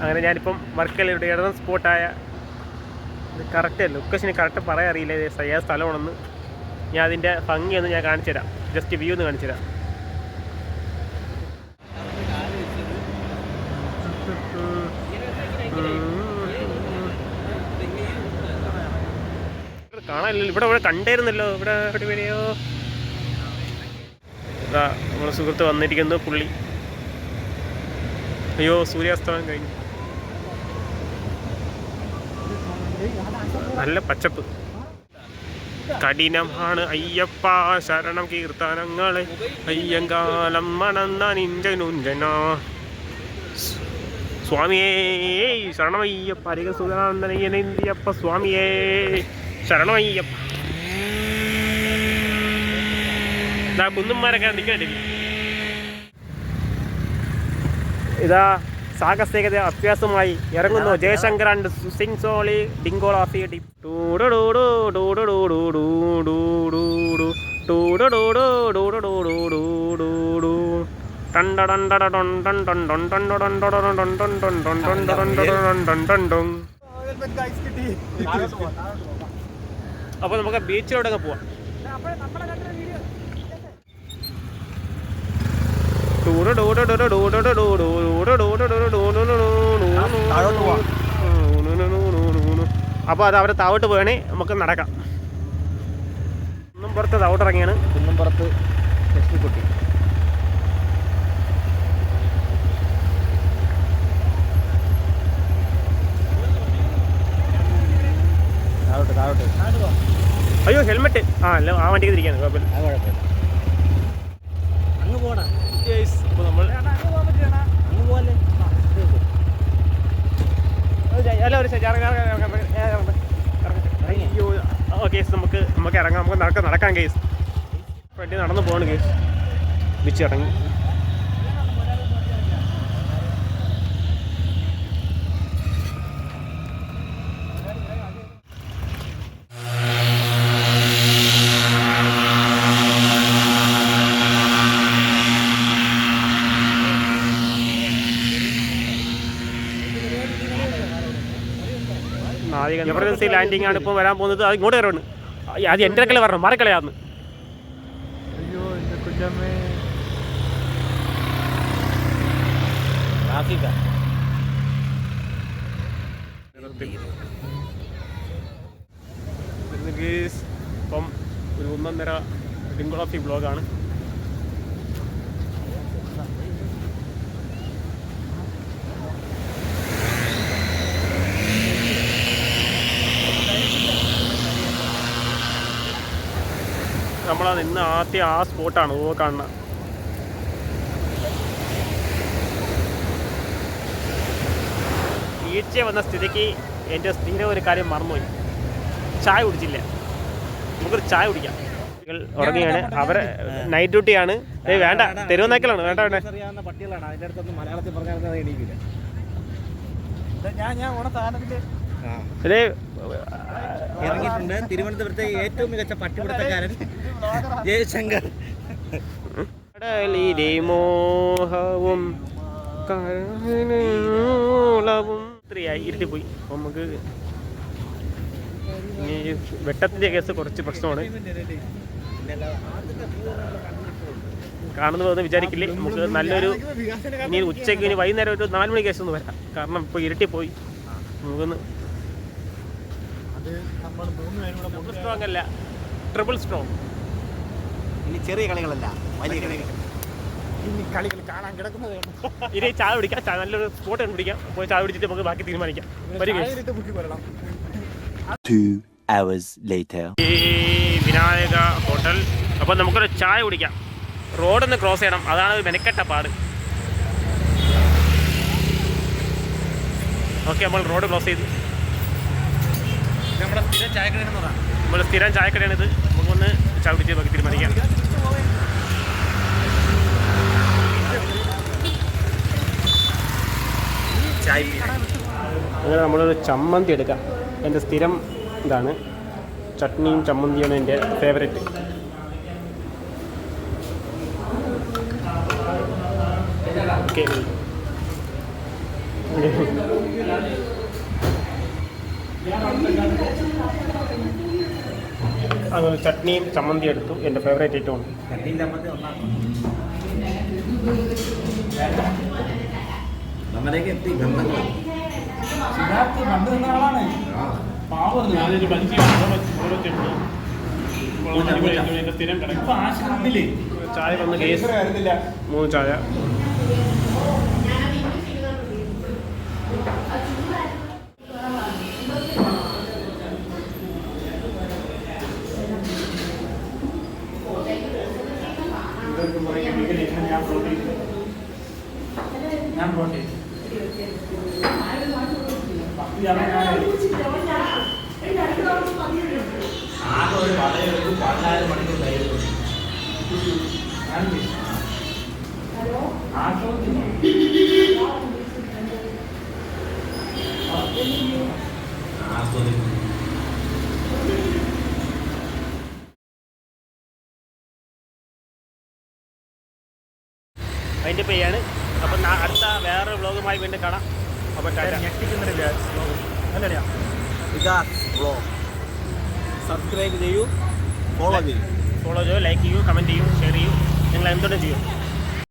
അങ്ങനെ ഞാനിപ്പം വർക്കലയുടെ ഇടം സ്പോട്ടായ ഇത് കറക്റ്റ് ലൊക്കേഷൻ കറക്റ്റ് പറയാൻ അറിയില്ല. ഇത് സയ്യാ സ്ഥലമാണെന്ന്. ഞാൻ അതിന്റെ ഭംഗിയൊന്ന് ഞാൻ കാണിച്ചു തരാം. ജസ്റ്റ് വ്യൂ ഒന്ന് കാണിച്ചു തരാം. കാണാനില്ല കാണാനില്ലല്ലോ. ഇവിടെ ഇവിടെ കണ്ടായിരുന്നല്ലോ. ഇവിടെ എവിടെയോ നമ്മുടെ സുഹൃത്ത് വന്നിരിക്കുന്നു പുള്ളി. അയ്യോ സൂര്യാസ്തമം കഴിഞ്ഞു. നല്ല പച്ചപ്പ്. കഠിനമാണ് അയ്യപ്പ ശരണം കീർത്തനങ്ങളെ. അയ്യങ്കാലം മണന്ന നിഞ്ചനുഞ്ചന സ്വാമിയേ ശരണമയ്യപ്പ. അരിക സുധാനന്ദനയ്യനന്ദിയപ്പ സ്വാമിയേ ശരണമയ്യപ്പ. ഇതാ കുന്നുമാരൊക്കെ നിൽക്കണ്ടേ ഇതാ സാഹസികത അഭ്യാസമായി ഇറങ്ങുന്നു ജയശങ്കർ ആൻഡ് സിംഗ് സോളി ഡിങ്കോൾ ഓഫ് അപ്പൊ നമുക്ക് ബീച്ചിലോട്ടൊക്കെ പോവാം ഡൂഡ ഡൂഡ ഡൂഡ ഡൂഡ അപ്പോൾ അത് അവരെ താവോട്ട് പോകണേ നമുക്ക് നടക്കാം. ഒന്നും പുറത്ത് താവോട്ട് ഇറങ്ങിയാണ് കുന്നംപുറത്ത് ലക്ഷ്മിക്കുട്ടി. താഴോട്ട് താഴോട്ട് അയ്യോ ഹെൽമെറ്റ് ആ അല്ല ആ വണ്ടിക്ക് തിരിക്കാണ്. കുഴപ്പമില്ല. അത് കുഴപ്പമില്ല. അങ്ങ് പോടാ അപ്പോൾ നമ്മൾ അങ്ങ് പോലെ അല്ല ഒരു ശരി, ഇറങ്ങാം, ഇറങ്ങാം, ഇറങ്ങാം, ഇറങ്ങാം, ഇറങ്ങാം, ഇറങ്ങാം. അയ്യോ ഓ കേസ് നമുക്ക് നമുക്ക് ഇറങ്ങാം. നമുക്ക് നടക്കാം നടക്കാം കേസ്. വണ്ടി നടന്നു പോകണം കേസ്. ബീച്ച് ഇറങ്ങി എമർജൻസി ലാൻഡിംഗ് ആണ് ഇപ്പോൾ വരാൻ പോകുന്നത്. അത് ഇങ്ങോട്ട് കയറുന്നു അത് എന്റെ അടുക്കൽ വരണം. മറക്കളയാന്ന് ഇപ്പം ഒരു ഒന്നൊന്നര ഡിങ്കോളഫി ബ്ലോഗാണ്. നമ്മളാ നിന്ന് ആദ്യം ആ സ്പോട്ടാണ് ഓ കാണുന്ന. ഈച്ച വന്ന സ്ഥിതിക്ക് എന്റെ സ്ഥിരം ഒരു കാര്യം മറന്നുപോയി. ചായ കുടിച്ചില്ല. നമുക്കൊരു ചായ കുടിക്കാം. ഉറങ്ങിയാണ് അവരെ നൈറ്റ് ഡ്യൂട്ടിയാണ് വേണ്ട തെരുവനാക്കലാണ് വേണ്ട വേണ്ട പട്ടികളാണ്. അതിന്റെ അടുത്തൊന്നും മലയാളത്തിൽ പറഞ്ഞാൽ ഞാൻ ഞാൻ ഓണത്താനത്തിൽ ഇതേ ഇറങ്ങിയിട്ടുണ്ട്. തിരുവനന്തപുരത്തെ ഏറ്റവും മികച്ച പട്ടിപിടുത്തക്കാരൻ ജയശങ്കർ. കടലിലെ മോഹവും കരളവും ഇത്രയായി. ഇരുട്ടി പോയി. നമുക്ക് വെട്ടത്തിന്റെ കേസ് കുറച്ച് പ്രശ്നമാണ്. കാണുന്ന പോകുന്ന വിചാരിക്കില്ലേ? നമുക്ക് നല്ലൊരു ഇനി ഉച്ചയ്ക്ക് ഇനി വൈകുന്നേരം ഒരു നാല് മണി കേസ് ഒന്ന് വരാം. കാരണം ഇപ്പോൾ ഇരുട്ടി പോയി. നമുക്കൊന്ന് അത് നമ്മൾ മൂന്ന് പേരും കൂടെ സ്ട്രോങ് അല്ല. ട്രിപ്പിൾ സ്ട്രോങ് ഇനി ചെറിയ കളികളല്ല. വലിയ കളികൾ. ഇനി കളികൾ കാണാൻ കിടക്കുന്നത് ഇനി ചായ പിടിക്കാം ചായ നല്ലൊരു സ്പോട്ട് കണ്ടുപിടിക്കാം പോയി ചായ പിടിച്ചിട്ട് നമുക്ക് ബാക്കി തീരുമാനിക്കാം. ഈ വിനായക ഹോട്ടൽ. അപ്പോൾ നമുക്കൊരു ചായ കുടിക്കാം. റോഡൊന്ന് ക്രോസ് ചെയ്യണം. അതാണ് ഒരു മെനക്കെട്ട പാട്. ഓക്കെ നമ്മൾ റോഡ് ക്രോസ് ചെയ്തു. നമ്മുടെ സ്ഥിരം ചായക്കട നമ്മൾ സ്ഥിരം ചായക്കടയാണിത് നമുക്കൊന്ന് ചവിട്ടിച്ച് നോക്കി തീരുമാനിക്കാം. ചായ അങ്ങനെ നമ്മളൊരു ചമ്മന്തി എടുക്കാം. എന്റെ സ്ഥിരം ഇതാണ്. ചട്നിയും ചമ്മന്തിയാണ് എന്റെ ഫേവറേറ്റ് ഓക്കെ. ചട്നിയും ചമ്മന്തി എടുത്തു. എന്റെ ഫേവറേറ്റ് ഐറ്റമാണ് ഞാനൊരു ബഞ്ചി സ്ഥിരം ചായ വന്ന് കേസ് വരുന്നില്ല മൂന്ന് ചായ. ഞാൻ പോട്ടെ ആകെ ഒരു വളയെടുത്ത് പതിനായിരം മണിക്കൂർ കഴിയുന്നു ആശ്രമത്തിനോ ആസ്വദിക്കുന്നു അതിന്റെ പേയാണ് അപ്പം അടുത്ത വേറെ വ്ളോഗുമായി വീണ്ടും കാണാം. അപ്പോൾ വികാസ് സബ്സ്ക്രൈബ് ചെയ്യൂ. ഫോളോ ചെയ്യൂ. ഫോളോ ചെയ്യൂ ലൈക്ക് ചെയ്യൂ കമന്റ് ചെയ്യൂ ഷെയർ ചെയ്യൂ. നിങ്ങൾ എന്തുകൊണ്ടും ചെയ്യും?